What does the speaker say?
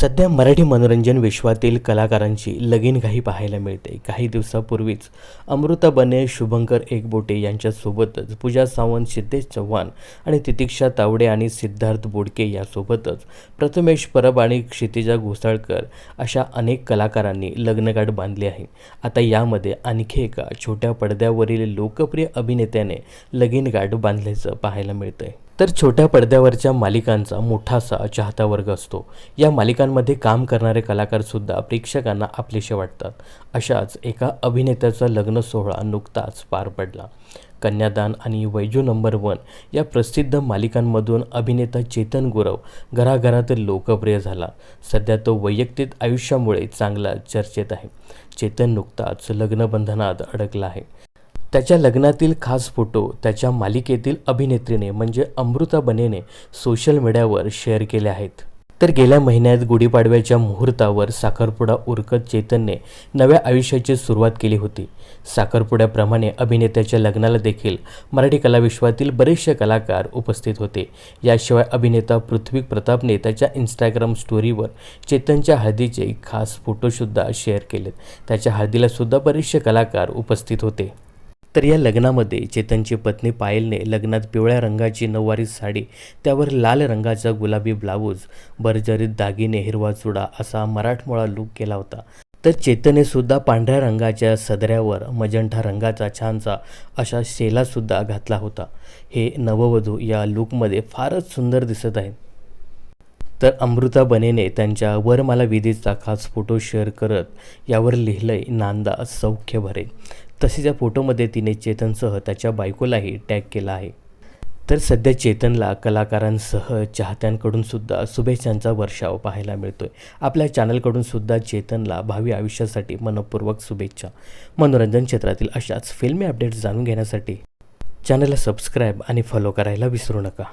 सध्या मराठी मनोरंजन विश्वातील कलाकारांची लगीनघाई पाहायला मिळते. काही दिवसापूर्वीच अमृता बने शुभंकर एकबोटे यांच्यासोबतच पूजा सावंत सिद्धेश चव्हाण आणि तितिक्षा तावडे आणि सिद्धार्थ बोडके यासोबतच प्रथमेश परब आणि क्षितिजा घोसाळकर अशा अनेक कलाकारांनी लग्नगाठ बांधली आहे. आता यामध्ये आणखी एका छोट्या पडद्यावरील लोकप्रिय अभिनेत्याने लगीन गाठ बांधल्याचं पाहायला मिळतंय. तर छोट्या पडद्यावरच्या मालिकांचा मोठासा चाहता वर्ग असतो. या मालिकांमध्ये काम करणारे कलाकारसुद्धा प्रेक्षकांना आपलेसे वाटतात. अशाच एका अभिनेत्याचा लग्न सोहळा नुकताच पार पडला. कन्यादान आणि वैजू नंबर वन या प्रसिद्ध मालिकांमधून अभिनेता चेतन गुरव घराघरात लोकप्रिय झाला. सध्या तो वैयक्तिक आयुष्यामुळे चांगला चर्चेत आहे. चेतन नुकताच लग्नबंधनात अडकला आहे. त्याच्या लग्नातील खास फोटो त्याच्या मालिकेतील अभिनेत्रीने म्हणजे अमृता बनेने सोशल मीडियावर शेअर केले आहेत. तर गेल्या महिन्यात गुढीपाडव्याच्या मुहूर्तावर साखरपुडा उरकत चेतनने नव्या आयुष्याची सुरुवात केली होती. साखरपुड्याप्रमाणे अभिनेत्याच्या लग्नाला देखील मराठी कलाविश्वातील बरेचसे कलाकार उपस्थित होते. याशिवाय अभिनेता पृथ्वी प्रतापने त्याच्या इंस्टाग्राम स्टोरीवर चेतनच्या हळदीचे खास फोटोसुद्धा शेअर केलेत. त्याच्या हळदीलासुद्धा बरेचसे कलाकार उपस्थित होते. तर या लग्नामध्ये चेतनची पत्नी पायलने लग्नात पिवळ्या रंगाची नऊवारी साडी त्यावर लाल रंगाचा गुलाबी ब्लाऊज बर्जरीत दागिने हिरवा चुडा असा मराठमोळा लूक केला होता. तर चेतने सुद्धा पांढऱ्या रंगाच्या सदऱ्यावर मजंठा रंगाचा छानसा अशा शेलासुद्धा घातला होता. हे नववधू या लूकमध्ये फारच सुंदर दिसत आहे तर अमृता बनेने त्यांच्या वरमाला विधीचा खास फोटो शेअर करत यावर लिहिलंय नांदा सौख्य भरे. तसेच या फोटोमध्ये तिने चेतनसह त्याच्या बायकोलाही टॅग केला आहे. तर सध्या चेतनला कलाकारांसह चाहत्यांकडून सुद्धा शुभेच्छांचा वर्षाव पाहायला मिळतोय. आपल्या चॅनलकडून सुद्धा चेतनला भावी आयुष्यासाठी मनपूर्वक शुभेच्छा. मनोरंजन क्षेत्रातील अशाच फिल्मी अपडेट्स जाणून घेण्यासाठी चॅनलला सबस्क्राईब आणि फॉलो करायला विसरू नका.